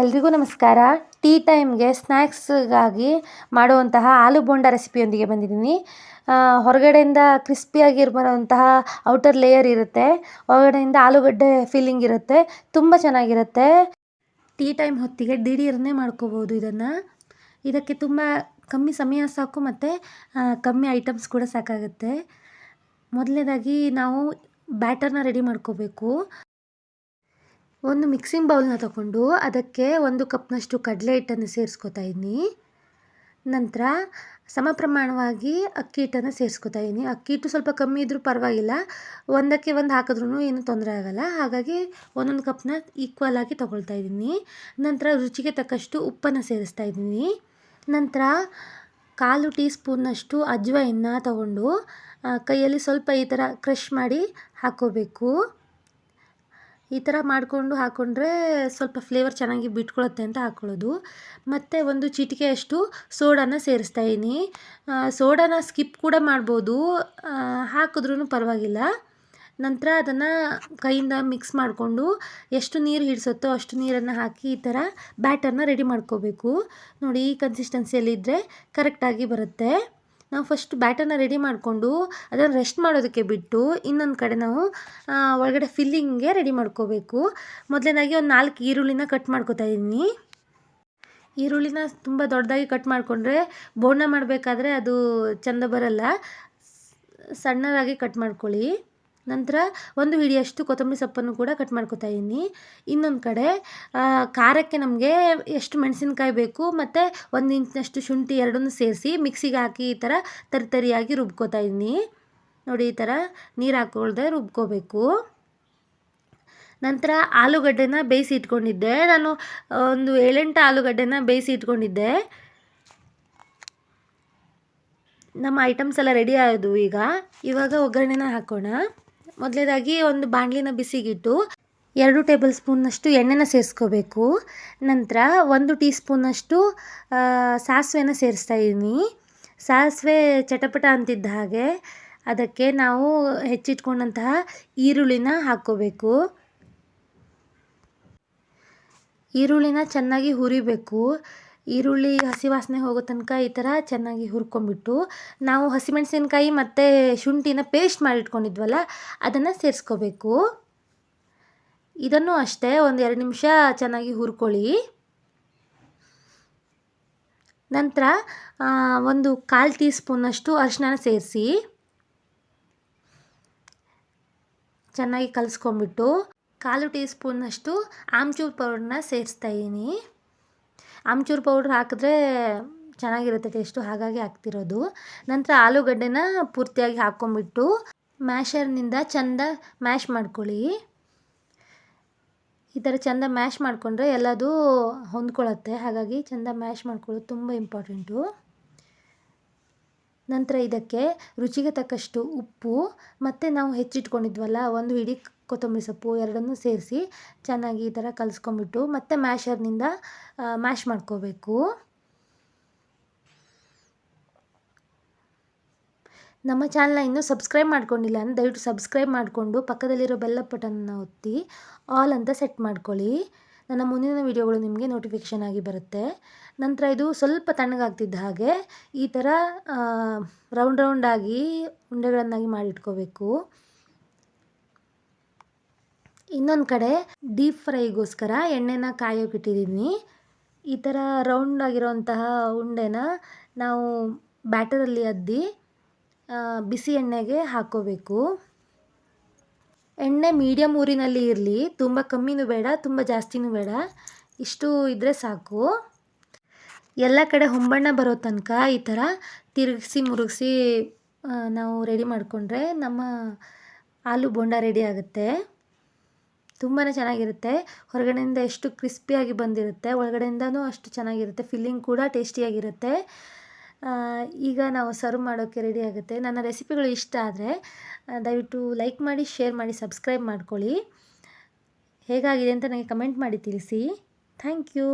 ಎಲ್ರಿಗೂ ನಮಸ್ಕಾರ. ಟೀ ಟೈಮ್ಗೆ ಸ್ನ್ಯಾಕ್ಸ್ಗಾಗಿ ಮಾಡುವಂತಹ ಆಲೂ ಬೋಂಡ ರೆಸಿಪಿಯೊಂದಿಗೆ ಬಂದಿದ್ದೀನಿ. ಹೊರಗಡೆಯಿಂದ ಕ್ರಿಸ್ಪಿಯಾಗಿ ಬರುವಂತಹ ಔಟರ್ ಲೇಯರ್ ಇರುತ್ತೆ. ಹೊರಗಡೆಯಿಂದ ಆಲೂಗಡ್ಡೆ ಫೀಲಿಂಗ್ ಇರುತ್ತೆ. ತುಂಬ ಚೆನ್ನಾಗಿರುತ್ತೆ. ಟೀ ಟೈಮ್ ಹೊತ್ತಿಗೆ ದಿಢೀರನ್ನೇ ಮಾಡ್ಕೋಬೋದು ಇದನ್ನು. ಇದಕ್ಕೆ ತುಂಬ ಕಮ್ಮಿ ಸಮಯ ಸಾಕು ಮತ್ತು ಕಮ್ಮಿ ಐಟಮ್ಸ್ ಕೂಡ ಸಾಕಾಗುತ್ತೆ. ಮೊದಲನೇದಾಗಿ ನಾವು ಬ್ಯಾಟರ್ನ ರೆಡಿ ಮಾಡ್ಕೋಬೇಕು. ಒಂದು ಮಿಕ್ಸಿಂಗ್ ಬೌಲ್ನ ತಗೊಂಡು ಅದಕ್ಕೆ ಒಂದು ಕಪ್ನಷ್ಟು ಕಡಲೆ ಹಿಟ್ಟನ್ನು ಸೇರಿಸ್ಕೊತಾ ಇದ್ದೀನಿ. ನಂತರ ಸಮ ಪ್ರಮಾಣವಾಗಿ ಅಕ್ಕಿ ಹಿಟ್ಟನ್ನು ಸೇರಿಸ್ಕೊತಾ ಇದ್ದೀನಿ. ಅಕ್ಕಿ ಹಿಟ್ಟು ಸ್ವಲ್ಪ ಕಮ್ಮಿ ಇದ್ದರೂ ಪರವಾಗಿಲ್ಲ. ಒಂದಕ್ಕೆ ಒಂದು ಹಾಕಿದ್ರೂ ಏನೂ ತೊಂದರೆ ಆಗೋಲ್ಲ. ಹಾಗಾಗಿ ಒಂದೊಂದು ಕಪ್ನ ಈಕ್ವಲ್ ಆಗಿ ತೊಗೊಳ್ತಾ ಇದ್ದೀನಿ. ನಂತರ ರುಚಿಗೆ ತಕ್ಕಷ್ಟು ಉಪ್ಪನ್ನು ಸೇರಿಸ್ತಾ ಇದ್ದೀನಿ. ನಂತರ ಕಾಲು ಟೀ ಸ್ಪೂನ್ನಷ್ಟು ಅಜ್ವಾಯನ್ನ ತಗೊಂಡು ಕೈಯಲ್ಲಿ ಸ್ವಲ್ಪ ಈ ಥರ ಕ್ರಷ್ ಮಾಡಿ ಹಾಕ್ಕೋಬೇಕು ಈ ಥರ ಮಾಡಿಕೊಂಡು ಹಾಕ್ಕೊಂಡ್ರೆ ಸ್ವಲ್ಪ ಫ್ಲೇವರ್ ಚೆನ್ನಾಗಿ ಬಿಟ್ಕೊಳ್ಳುತ್ತೆ ಅಂತ ಹಾಕ್ಕೊಳ್ಳೋದು ಮತ್ತು ಒಂದು ಚಿಟಿಕೆಯಷ್ಟು ಸೋಡಾನ ಸೇರಿಸ್ತಾ ಇದ್ದೀನಿ. ಸೋಡಾನ ಸ್ಕಿಪ್ ಕೂಡ ಮಾಡ್ಬೋದು. ಹಾಕಿದ್ರೂ ಪರವಾಗಿಲ್ಲ. ನಂತರ ಅದನ್ನು ಕೈಯಿಂದ ಮಿಕ್ಸ್ ಮಾಡಿಕೊಂಡು ಎಷ್ಟು ನೀರು ಹಿಡಿಸುತ್ತೋ ಅಷ್ಟು ನೀರನ್ನು ಹಾಕಿ ಈ ಥರ ಬ್ಯಾಟರ್ನ ರೆಡಿ ಮಾಡ್ಕೋಬೇಕು. ನೋಡಿ ಈ ಕನ್ಸಿಸ್ಟೆನ್ಸಿಯಲ್ಲಿದ್ದರೆ ಕರೆಕ್ಟಾಗಿ ಬರುತ್ತೆ. ನಾವು ಫಸ್ಟ್ ಬ್ಯಾಟರ್ನ ರೆಡಿ ಮಾಡಿಕೊಂಡು ಅದನ್ನು ರೆಸ್ಟ್ ಮಾಡೋದಕ್ಕೆ ಬಿಟ್ಟು ಇನ್ನೊಂದು ಕಡೆ ನಾವು ಒಳಗಡೆ ಫಿಲ್ಲಿಂಗ್ಗೆ ರೆಡಿ ಮಾಡ್ಕೋಬೇಕು. ಮೊದಲನೇದಾಗಿ ಒಂದು ನಾಲ್ಕು ಈರುಳ್ಳಿನ ಕಟ್ ಮಾಡ್ಕೋತಾ ಇದ್ದೀನಿ. ಈರುಳ್ಳಿನ ತುಂಬ ದೊಡ್ಡದಾಗಿ ಕಟ್ ಮಾಡಿಕೊಂಡ್ರೆ ಬೋಂಡ ಮಾಡಬೇಕಾದ್ರೆ ಅದು ಚೆಂದ ಬರಲ್ಲ. ಸಣ್ಣದಾಗಿ ಕಟ್ ಮಾಡ್ಕೊಳ್ಳಿ. ನಂತರ ಒಂದು ಹಿಡಿಯಷ್ಟು ಕೊತ್ತಂಬರಿ ಸೊಪ್ಪನ್ನು ಕೂಡ ಕಟ್ ಮಾಡ್ಕೊತಾ ಇದ್ದೀನಿ ಇನ್ನೊಂದು ಕಡೆ ಖಾರಕ್ಕೆ ನಮಗೆ ಎಷ್ಟು ಮೆಣಸಿನ್ಕಾಯಿ ಬೇಕು ಮತ್ತು ಒಂದು ಇಂಚಿನಷ್ಟು ಶುಂಠಿ ಎರಡನ್ನೂ ಸೇರಿಸಿ ಮಿಕ್ಸಿಗೆ ಹಾಕಿ ಈ ಥರ ತರಿ ತರಿಯಾಗಿ ರುಬ್ಕೋತಾ ಇದ್ದೀನಿ ನೋಡಿ ಈ ಥರ ನೀರು ಹಾಕ್ಕೊಳ್ದೆ ರುಬ್ಕೋಬೇಕು. ನಂತರ ಆಲೂಗಡ್ಡೆನ ಬೇಯಿಸಿ ಇಟ್ಕೊಂಡಿದ್ದೆ. ನಾನು ಒಂದು ಏಳೆಂಟು ಆಲೂಗಡ್ಡೆನ ಬೇಯಿಸಿ ಇಟ್ಕೊಂಡಿದ್ದೆ. ನಮ್ಮ ಐಟಮ್ಸ್ ಎಲ್ಲ ರೆಡಿ ಆಯಿತು ಈಗ. ಇವಾಗ ಒಗ್ಗರಣೆನ ಹಾಕೋಣ. ಮೊದಲೇದಾಗಿ ಒಂದು ಬಾಣಲಿನ ಬಿಸಿಗಿಟ್ಟು ಎರಡು ಟೇಬಲ್ ಸ್ಪೂನ್ನಷ್ಟು ಎಣ್ಣೆನ ಸೇರಿಸ್ಕೋಬೇಕು. ನಂತರ ಒಂದು ಟೀ ಸ್ಪೂನಷ್ಟು ಸಾಸಿವೆನ ಸೇರಿಸ್ತಾ ಇದ್ದೀನಿ ಸಾಸಿವೆ ಚಟಪಟ ಅಂತಿದ್ದ ಹಾಗೆ ಅದಕ್ಕೆ ನಾವು ಹೆಚ್ಚಿಟ್ಕೊಂಡಂತಹ ಈರುಳ್ಳಿನ ಹಾಕ್ಕೋಬೇಕು. ಈರುಳ್ಳಿನ ಚೆನ್ನಾಗಿ ಹುರಿಬೇಕು. ಈರುಳ್ಳಿ, ಹಸಿ ವಾಸನೆ ಹೋಗೋ ತನಕ ಈ ಥರ ಚೆನ್ನಾಗಿ ಹುರ್ಕೊಂಡ್ಬಿಟ್ಟು ನಾವು ಹಸಿಮೆಣಸಿನ್ಕಾಯಿ ಮತ್ತು ಶುಂಠಿನ ಪೇಸ್ಟ್ ಮಾಡಿಟ್ಕೊಂಡಿದ್ವಲ್ಲ, ಅದನ್ನು ಸೇರಿಸ್ಕೋಬೇಕು. ಇದನ್ನು ಅಷ್ಟೇ ಒಂದು ಎರಡು ನಿಮಿಷ ಚೆನ್ನಾಗಿ ಹುರ್ಕೊಳ್ಳಿ. ನಂತರ ಒಂದು ಕಾಲು ಟೀ ಸ್ಪೂನಷ್ಟು ಅರಿಶಿನ ಸೇರಿಸಿ ಚೆನ್ನಾಗಿ ಕಲಸ್ಕೊಂಬಿಟ್ಟು ಕಾಲು ಟೀ ಸ್ಪೂನಷ್ಟು ಆಮ್ಚೂರ್ ಪೌಡ್ರನ್ನ ಸೇರಿಸ್ತಾ ಇದ್ದೀನಿ. ಆಮ್ಚೂರು ಪೌಡ್ರ್ ಹಾಕಿದ್ರೆ ಚೆನ್ನಾಗಿರುತ್ತೆ ಟೇಸ್ಟು ಹಾಗಾಗಿ ಹಾಕ್ತಿರೋದು. ನಂತರ ಆಲೂಗಡ್ಡೆನ ಪೂರ್ತಿಯಾಗಿ ಹಾಕ್ಕೊಂಬಿಟ್ಟು ಮ್ಯಾಶರ್ನಿಂದ ಚೆಂದ ಮ್ಯಾಶ್ ಮಾಡ್ಕೊಳ್ಳಿ. ಈ ಥರ ಚೆಂದ ಮ್ಯಾಶ್ ಮಾಡಿಕೊಂಡ್ರೆ ಎಲ್ಲದೂ ಹೊಂದ್ಕೊಳ್ಳುತ್ತೆ ಹಾಗಾಗಿ ಚೆಂದ ಮ್ಯಾಶ್ ಮಾಡ್ಕೊಳ್ಳೋದು ತುಂಬ ಇಂಪಾರ್ಟೆಂಟು ನಂತರ ಇದಕ್ಕೆ ರುಚಿಗೆ ತಕ್ಕಷ್ಟು ಉಪ್ಪು, ಮತ್ತು ನಾವು ಹೆಚ್ಚಿಟ್ಕೊಂಡಿದ್ವಲ್ಲ, ಒಂದು ಹಿಡಿ ಕೊತ್ತಂಬರಿ ಸೊಪ್ಪು ಎರಡನ್ನೂ ಸೇರಿಸಿ ಚೆನ್ನಾಗಿ ಈ ಥರ ಕಲಿಸ್ಕೊಂಬಿಟ್ಟು ಮತ್ತೆ ಮ್ಯಾಶರ್ನಿಂದ ಮ್ಯಾಶ್ ಮಾಡ್ಕೋಬೇಕು. ನಮ್ಮ ಚಾನಲ್ನ ಇನ್ನೂ ಸಬ್ಸ್ಕ್ರೈಬ್ ಮಾಡ್ಕೊಂಡಿಲ್ಲ ಅಂದರೆ ದಯವಿಟ್ಟು ಸಬ್ಸ್ಕ್ರೈಬ್ ಮಾಡಿಕೊಂಡು ಪಕ್ಕದಲ್ಲಿರೋ ಬೆಲ್ಲ ಬಟನ್ನ ಒತ್ತಿ, ಆಲ್ ಅಂತ ಸೆಟ್ ಮಾಡ್ಕೊಳ್ಳಿ. ನನ್ನ ಮುಂದಿನ ವೀಡಿಯೋಗಳು ನಿಮಗೆ ನೋಟಿಫಿಕೇಷನ್ ಆಗಿ ಬರುತ್ತೆ. ನಂತರ ಇದು ಸ್ವಲ್ಪ ತಣ್ಣಗಾಗ್ತಿದ್ದ ಹಾಗೆ ಈ ಥರ ರೌಂಡ್ ರೌಂಡಾಗಿ ಉಂಡೆಗಳನ್ನಾಗಿ ಮಾಡಿಟ್ಕೋಬೇಕು. ಇನ್ನೊಂದು ಕಡೆ ಡೀಪ್ ಫ್ರೈಗೋಸ್ಕರ ಎಣ್ಣೆನ ಕಾಯೋಕ್ಕಿಟ್ಟಿದ್ದೀನಿ ಈ ಥರ ರೌಂಡ್ ಆಗಿರೋಂತಹ ಉಂಡೆನ ನಾವು ಬ್ಯಾಟರಲ್ಲಿ ಅದ್ದಿ ಬಿಸಿ ಎಣ್ಣೆಗೆ ಹಾಕ್ಕೋಬೇಕು ಎಣ್ಣೆ ಮೀಡಿಯಮ್ ಊರಿನಲ್ಲಿ ಇರಲಿ, ತುಂಬ ಕಮ್ಮಿನೂ ಬೇಡ, ತುಂಬ ಜಾಸ್ತಿನೂ ಬೇಡ. ಇಷ್ಟು ಇದ್ದರೆ ಸಾಕು. ಎಲ್ಲ ಕಡೆ ಹೊಂಬಣ್ಣ ಬರೋ ತನಕ ಈ ಥರ ತಿರುಗಿಸಿ ಮುರುಗಿಸಿ ನಾವು ರೆಡಿ ಮಾಡಿಕೊಂಡ್ರೆ ನಮ್ಮ ಆಲೂ ಬೋಂಡ ರೆಡಿ ಆಗುತ್ತೆ. ತುಂಬಾ ಚೆನ್ನಾಗಿರುತ್ತೆ. ಹೊರಗಡೆಯಿಂದ ಎಷ್ಟು ಕ್ರಿಸ್ಪಿಯಾಗಿ ಬಂದಿರುತ್ತೆ, ಒಳಗಡೆಯಿಂದನೂ ಅಷ್ಟು ಚೆನ್ನಾಗಿರುತ್ತೆ. ಫಿಲ್ಲಿಂಗ್ ಕೂಡ ಟೇಸ್ಟಿಯಾಗಿರುತ್ತೆ ಈಗ ನಾವು ಸರ್ವ್ ಮಾಡೋಕ್ಕೆ ರೆಡಿ ಆಗುತ್ತೆ. ನನ್ನ ರೆಸಿಪಿಗಳು ಇಷ್ಟ ಆದರೆ ದಯವಿಟ್ಟು ಲೈಕ್ ಮಾಡಿ ಶೇರ್ ಮಾಡಿ ಸಬ್ಸ್ಕ್ರೈಬ್ ಮಾಡ್ಕೊಳ್ಳಿ. ಹೇಗಾಗಿದೆ ಅಂತ ನನಗೆ ಕಮೆಂಟ್ ಮಾಡಿ ತಿಳಿಸಿ. Thank you